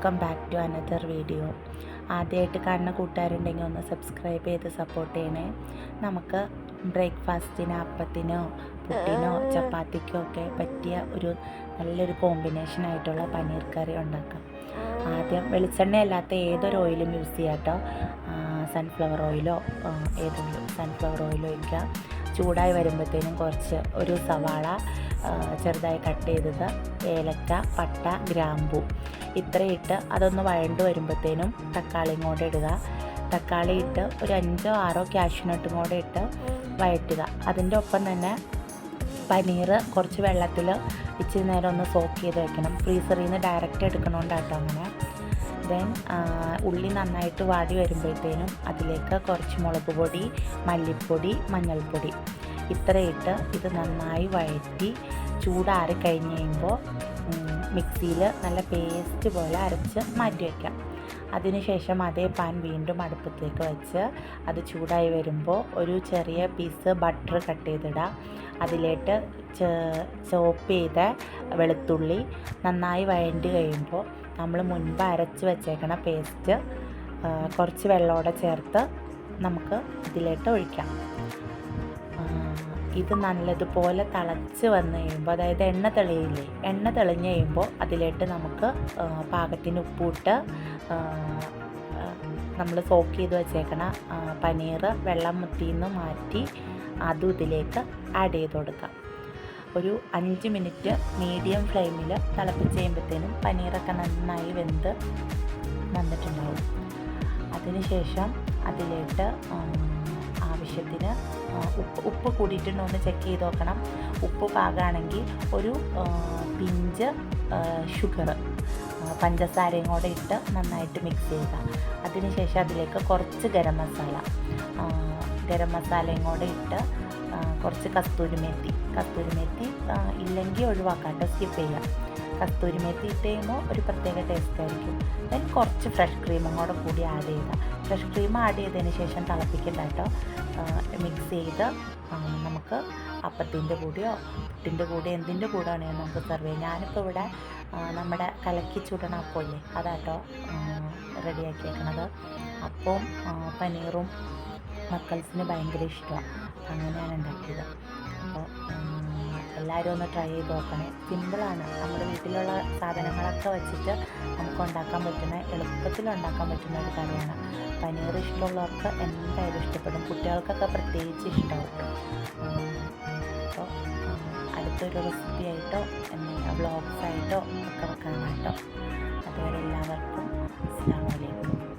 Welcome back to another video ആദ്യമായിട്ട് കാണുന്ന കൂട്ടുകാരുണ്ടെങ്കിൽ ഒന്ന് സബ്സ്ക്രൈബ് ചെയ്ത് സപ്പോർട്ട് ചെയ്യണേ. നമുക്ക് ബ്രേക്ക്ഫാസ്റ്റിന് അപ്പത്തിനോ പുട്ടിനോ ചപ്പാത്തിക്കോ ഒക്കെ പറ്റിയ ഒരു നല്ലൊരു കോമ്പിനേഷൻ ആയിട്ടുള്ള പനീർ കറി ഉണ്ടാക്കാം. ആദ്യം വെളിച്ചെണ്ണ അല്ലാത്ത ഏതൊരു ഓയിലും യൂസ് ചെയ്യാം കേട്ടോ സൺഫ്ലവർ ഓയിലോ ഏതെങ്കിലും സൺഫ്ലവർ ഓയിലോ ഒഴിക്കുക ചൂടായി വരുമ്പോഴത്തേനും കുറച്ച് ഒരു സവാള ചെറുതായി കട്ട് ചെയ്തത് ഏലക്ക പട്ട ഗ്രാമ്പു. ഇത്രയിട്ട് അതൊന്ന് വഴണ്ട് വരുമ്പോഴത്തേനും തക്കാളിയും കൂടെ ഇടുക. തക്കാളി ഇട്ട് ഒരു അഞ്ചോ ആറോ കാഷ്യൂനട്ടും കൂടെ ഇട്ട് വഴറ്റുക. അതിന്റെ ഒപ്പം തന്നെ പനീർ കുറച്ച് വെള്ളത്തിൽ ഇച്ചിരി നേരം ഒന്ന് സോക്ക് ചെയ്ത് വെക്കണം. ഫ്രീസറിൽ നിന്ന് ഡയറക്റ്റ് എടുക്കണോണ്ടാട്ടോ അങ്ങനെ. ദെൻ ഉള്ളി നന്നായിട്ട് വാടി വരുമ്പോഴത്തേനും അതിലേക്ക് കുറച്ച് മുളക് പൊടി മല്ലിപ്പൊടി മഞ്ഞൾപ്പൊടി. ഇത്രയിട്ട് ഇത് നന്നായി വഴറ്റി ചൂടാറി കഴിഞ്ഞ് കഴിയുമ്പോൾ മിക്സിയിൽ നല്ല പേസ്റ്റ് പോലെ അരച്ച് മാറ്റി വയ്ക്കാം. അതിനുശേഷം അതേ പാൻ വീണ്ടും അടുപ്പത്തേക്ക് വെച്ച് അത് ചൂടായി വരുമ്പോൾ ഒരു ചെറിയ പീസ് ബട്ടർ കട്ട് ചെയ്തിടുക അതിലേട്ട് ചോപ്പ് ചെയ്ത വെളുത്തുള്ളി നന്നായി വഴണ്ടി കഴിയുമ്പോൾ നമ്മൾ മുൻപ് അരച്ച് വെച്ചേക്കണ പേസ്റ്റ് കുറച്ച് വെള്ളമോടെ ചേർത്ത് നമുക്ക് ഇതിലേട്ട് ഒഴിക്കാം. ഇത് നല്ലതുപോലെ തിളച്ച് വന്ന് കഴിയുമ്പോൾ അതായത് എണ്ണ തെളിയില്ലേ എണ്ണ തെളിഞ്ഞ് കഴിയുമ്പോൾ അതിലേക്ക് നമുക്ക് പാകത്തിന് ഉപ്പൂട്ട് നമ്മൾ സോക്ക് ചെയ്ത് വെച്ചേക്കണ പനീർ വെള്ളം മുത്തിന്ന് മാറ്റി അതും ഇതിലേക്ക് ആഡ് ചെയ്ത് കൊടുക്കാം ഒരു അഞ്ച് മിനിറ്റ് മീഡിയം ഫ്ലെയിമിൽ തിളപ്പിച്ച് കഴിയുമ്പോഴത്തേനും പനീറൊക്കെ നന്നായി വെന്ത് വന്നിട്ടുണ്ടാവും. അതിനുശേഷം അതിലേക്ക് ആവശ്യത്തിന് ഉപ്പ് ഉപ്പ് കൂടിയിട്ടുണ്ടോ ഒന്ന് ചെക്ക് ചെയ്ത് നോക്കണം. ഉപ്പ് പാകമാണെങ്കിൽ ഒരു പിഞ്ച് ഷുഗർ പഞ്ചസാരയും കൂടെ ഇട്ട് നന്നായിട്ട് മിക്സ് ചെയ്യുക. അതിനുശേഷം അതിലേക്ക് കുറച്ച് ഗരം മസാല ഗരം മസാലയും കൂടെ ഇട്ട് കുറച്ച് കസ്തൂരി മേത്തി. കസ്തൂരി മേത്തി ഇല്ലെങ്കിൽ ഒഴിവാക്കാട്ടോ സ്കിപ്പ് ചെയ്യാം. കസ്തൂരി മേത്തി ഇട്ട് കഴിയുമ്പോൾ ഒരു പ്രത്യേക ടേസ്റ്റ് ആയിരിക്കും. ദെൻ കുറച്ച് ഫ്രഷ് ക്രീമും കൂടെ കൂടി ആഡ് ചെയ്യുക. ഫ്രഷ് ക്രീം ആഡ് ചെയ്തതിന് ശേഷം തിളപ്പിക്കണ്ട കേട്ടോ മിക്സ് ചെയ്ത് നമുക്ക് അപ്പത്തിന്റെ കൂടിയോ പുട്ടിന്റെ കൂടെ എന്തിന്റെ കൂടെ ആണെങ്കിലും നമുക്ക് സെർവ് ചെയ്യാം. ഞാനിപ്പോൾ ഇവിടെ നമ്മുടെ കലക്കി ചുടണ അപ്പമില്ലേ അതാട്ടോ റെഡിയാക്കിയേക്കണത് അപ്പവും പനീറും മക്കൾസിന് ഭയങ്കര ഇഷ്ടമാണ് അങ്ങനെയാണ് ഉണ്ടാക്കിയത്. അപ്പോൾ എല്ലാവരും ഒന്ന് ട്രൈ ചെയ്ത് നോക്കണേ. സിമ്പിളാണ് നമ്മുടെ വീട്ടിലുള്ള സാധനങ്ങളൊക്കെ വെച്ചിട്ട് നമുക്ക് ഉണ്ടാക്കാൻ പറ്റുന്ന എളുപ്പത്തിൽ ഉണ്ടാക്കാൻ പറ്റുന്ന ഒരു കറിയാണ്. പനീർ ഇഷ്ടമുള്ളവർക്ക് എന്തായാലും ഇഷ്ടപ്പെടും. കുട്ടികൾക്കൊക്കെ പ്രത്യേകിച്ച് ഇഷ്ടമാവും. അപ്പോൾ അടുത്തൊരു റെസിപ്പി ആയിട്ടോ എന്തെങ്കിലും വ്ളോഗ്സ് ആയിട്ടോ ഒക്കെ വെക്കാനായിട്ടോ. കേട്ടോ അതുവരെ എല്ലാവർക്കും അസ്സാം വലൈക്കും